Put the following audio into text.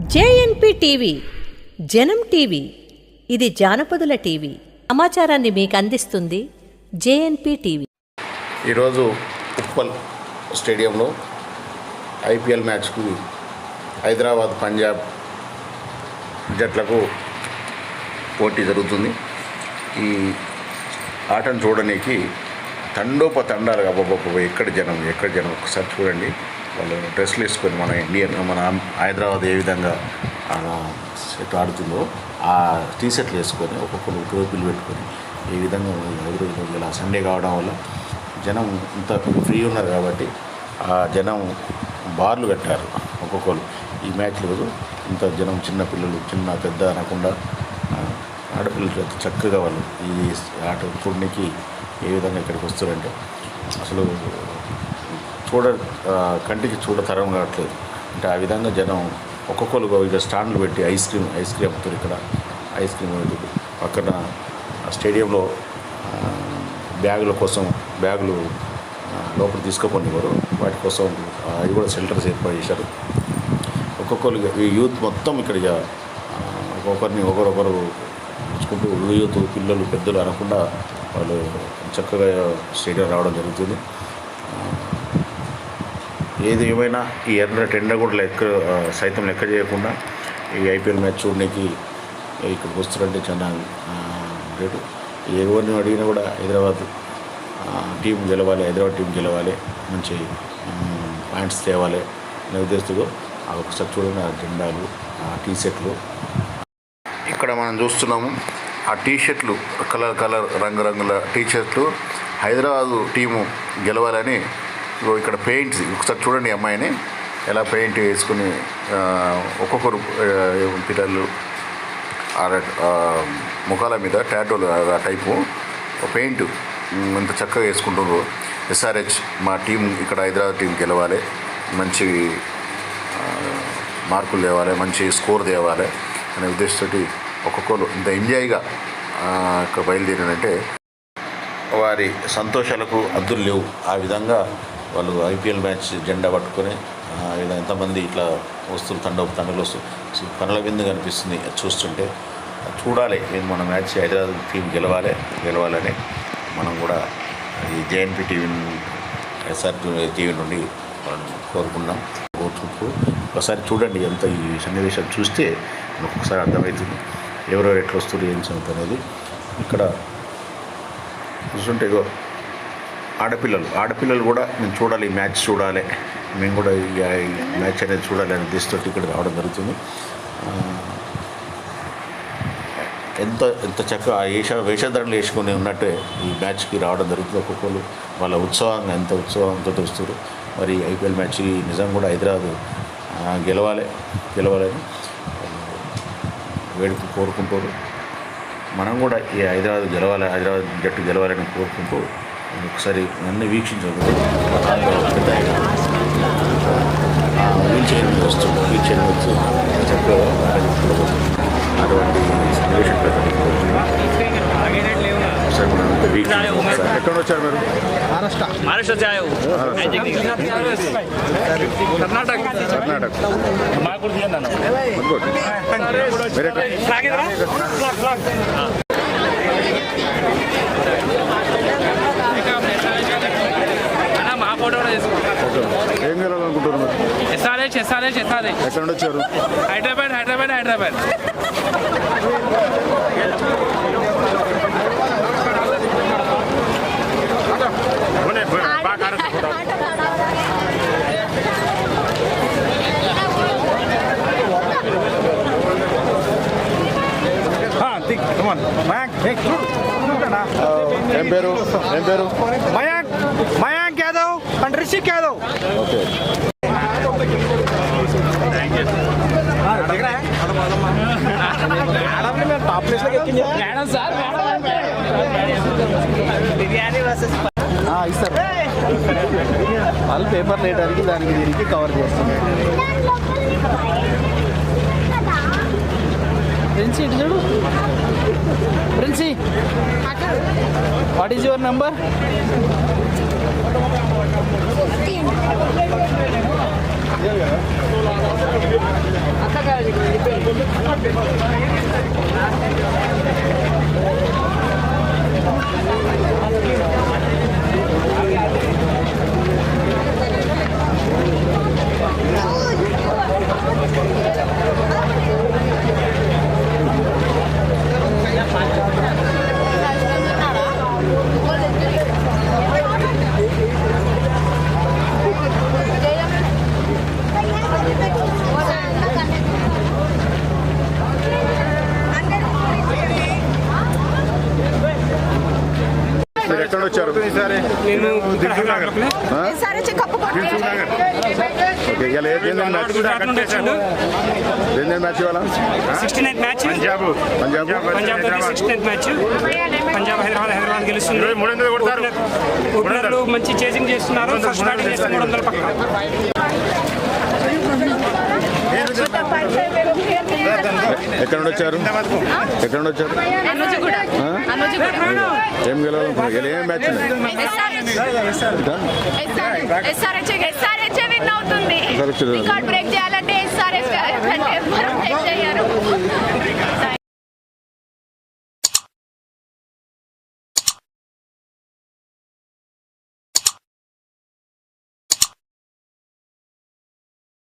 JNP TV జనం TV ఇది జానపదుల TV. సమాచారాన్ని మీకు అందిస్తుంది జేఎన్పి టీవీ. ఈరోజు ఉప్పల్ స్టేడియంలో ఐపీఎల్ మ్యాచ్కు హైదరాబాద్ పంజాబ్ జట్లకు పోటీ జరుగుతుంది. ఈ ఆటను చూడడానికి తండోపతండాలుగా అబ్బబ్బబ్బ ఎక్కడ జనం ఎక్కడ జనం? ఒకసారి చూడండి. వాళ్ళు డ్రెస్సులు వేసుకొని మన ఇండియన్ మన హైదరాబాద్ ఏ విధంగా సెట్ ఆడుతుందో ఆ టీ షర్ట్లు వేసుకొని ఒక్కొక్కరు టోపీలు పెట్టుకొని ఈ విధంగా హైదరాబాద్ ఇలా సండే కావడం వల్ల జనం ఇంత ఫ్రీ ఉన్నారు కాబట్టి ఆ జనం బార్లు కట్టారు ఒక్కొక్కరు. ఈ మ్యాచ్ రోజు ఇంత జనం చిన్న పిల్లలు చిన్న పెద్ద అనకుండా ఆడపిల్లలు చక్కగా వాళ్ళు ఈ ఆట చూడడానికి ఏ విధంగా ఇక్కడికి వస్తారంటే అసలు చూడ కంటికి చూడ తరం కావట్లేదు. అంటే ఆ విధంగా జనం ఒక్కొక్కరు ఇక స్టాండ్లు పెట్టి ఐస్ క్రీమ్ ఐస్ క్రీమ్ అమ్ముతారు ఇక్కడ. ఐస్ క్రీమ్ పక్కన స్టేడియంలో బ్యాగుల కోసం బ్యాగులు లోపల తీసుకుపోనివ్వరు వాటి కోసం అవి కూడా షెల్టర్స్ ఏర్పాటు చేశారు. ఒక్కొక్కరు ఈ యూత్ మొత్తం ఇక్కడ ఒక్కొక్కరిని ఒకరొకరు చూసుకుంటూ యూత్ పిల్లలు పెద్దలు అనకుండా వాళ్ళు చక్కగా స్టేడియం రావడం జరుగుతుంది. ఏది ఏమైనా ఈ ఎర్ర టెండర్ కూడా లెక్క సైతం లెక్క చేయకుండా ఈ ఐపీఎల్ మ్యాచ్ చూడడానికి ఇక్కడికి వస్తున్నట్టే చాలా రేటు ఎవరిని అడిగినా కూడా హైదరాబాద్ టీం గెలవాలి హైదరాబాద్ టీం గెలవాలి మంచి పాయింట్స్ తేవాలి అనే ఉద్దేశంతో ఆ ఒకసారి చూడండి ఆ జెండాలు ఆ టీ షర్ట్లు ఇక్కడ మనం చూస్తున్నాము ఆ టీ షర్ట్లు కలర్ కలర్ రంగురంగుల టీ షర్ట్లు హైదరాబాదు టీము గెలవాలని ఇగో ఇక్కడ పెయింట్స్ ఒకసారి చూడండి అమ్మాయిని. ఎలా పెయింట్ వేసుకుని ఒక్కొక్కరు పిల్లలు ముఖాల మీద ట్యాటోలు ఆ టైపు పెయింట్ ఇంత చక్కగా వేసుకుంటున్నారు ఎస్ఆర్హెచ్ మా టీం ఇక్కడ హైదరాబాద్ టీం గెలవాలి. మంచి మార్కులు తేవాలి మంచి స్కోర్ తేవాలి అనే ఉద్దేశంతో ఒక్కొక్కరు ఇంత ఎంజాయ్గా ఇక్కడ బయలుదేరినంటే వారి సంతోషాలకు అద్దులు లేవు. ఆ విధంగా వాళ్ళు ఐపీఎల్ మ్యాచ్ జెండా పట్టుకొని ఇలా ఎంతమంది ఇట్లా వస్తువులు తండ తండలు వస్తూ పనుల కనుల కనిపిస్తుంది చూస్తుంటే. అది చూడాలి ఇది మన మ్యాచ్ హైదరాబాద్ టీం గెలవాలి గెలవాలని. మనం కూడా ఈ జేఎన్పి టీవీ ఎస్ఆర్ టీవీ నుండి మనం కోరుకున్నాం కోరుకుంటూ ఒకసారి చూడండి ఎంత ఈ సన్నివేశాలు చూస్తే మనకు ఒకసారి అర్థమవుతుంది. ఎవరెవరు ఎట్లా వస్తుంది ఏం సంగతి అనేది. ఇక్కడ చూస్తుంటే ఇగో ఆడపిల్లలు. ఆడపిల్లలు కూడా నేను చూడాలి ఈ మ్యాచ్ చూడాలి. మేము కూడా ఈ మ్యాచ్ అనేది చూడాలి అనే దిశతో ఇక్కడ రావడం జరుగుతుంది. ఎంత ఎంత చక్కగా ఆ వేష వేషధరణలు వేసుకొని ఉన్నట్టే ఈ మ్యాచ్కి రావడం జరుగుతుంది. ఒక్కొక్కరు వాళ్ళ ఉత్సవంగా ఎంత ఉత్సవంతో చూస్తారు మరి ఐపీఎల్ మ్యాచ్ నిజం కూడా హైదరాబాద్ గెలవాలి గెలవాలని వేడుక కోరుకుంటారు మనం కూడా ఈ హైదరాబాద్ గెలవాలి హైదరాబాద్ జట్టు గెలవాలని కోరుకుంటూ ఒకసారి అన్నీ వీక్షించకూడదు వీల్ చైర్ మీద వస్తుంది వీల్ చైర్ మీద చక్కగా అటువంటి సన్నివేశం ఎక్కడ వచ్చారు మీరు? మహారాష్ట్ర. మహారాష్ట్ర కర్ణాటక. కర్ణాటక. మాకు ఎస్ఆర్హెచ్ ఎస్ఆర్హెచ్ ఎస్ఆర్హెచ్ ఎక్కడ నుండి వచ్చారు హైదరాబాద్ హైదరాబాద్ హైదరాబాద్ ఏం పేరు ఏం పేరు Mayank Mayank Yadav and Rishik Yadav okay top ప్లేస్లోకి ఎక్కింది బిర్యానీ ఇస్తారు వాళ్ళు పేపర్ లేయడానికి దానికి దీనికి కవర్ చేస్తున్నారు ప్రిన్సీ ఇటు చూడు Princy what is your number అత్తగారు మీరు ఎక్కడ వచ్చారు నేను దిల్సుఖ్ నగర్ ఆ? దిల్సుఖ్ నగర్ ఓకే ఇవాళ ఏ దేని మ్యాచ్ గుజరాత్ నుండి వచ్చాడు దేని match sixty match Punjab. Punjab? Punjab తోటి సిక్స్టీ మ్యాచ్ పంజాబ్ హైదరాబాద్ హైదరాబాద్ గెలుస్తుంది. ఓపెనర్లు మంచి చేసింగ్ చేస్తున్నారు. ఫస్ట్ బ్యాటింగ్ చేస్తే మూడు వందల పక్క. ఎక్కడ నుండి వచ్చారు? ఎక్కడ నుండి వచ్చారు? ఏం గెలవాలనుకున్నారు ఏం మ్యాచ్ విన్ అవుతుంది. రికార్డ్ బ్రేక్ చేయాలంటే చేయరు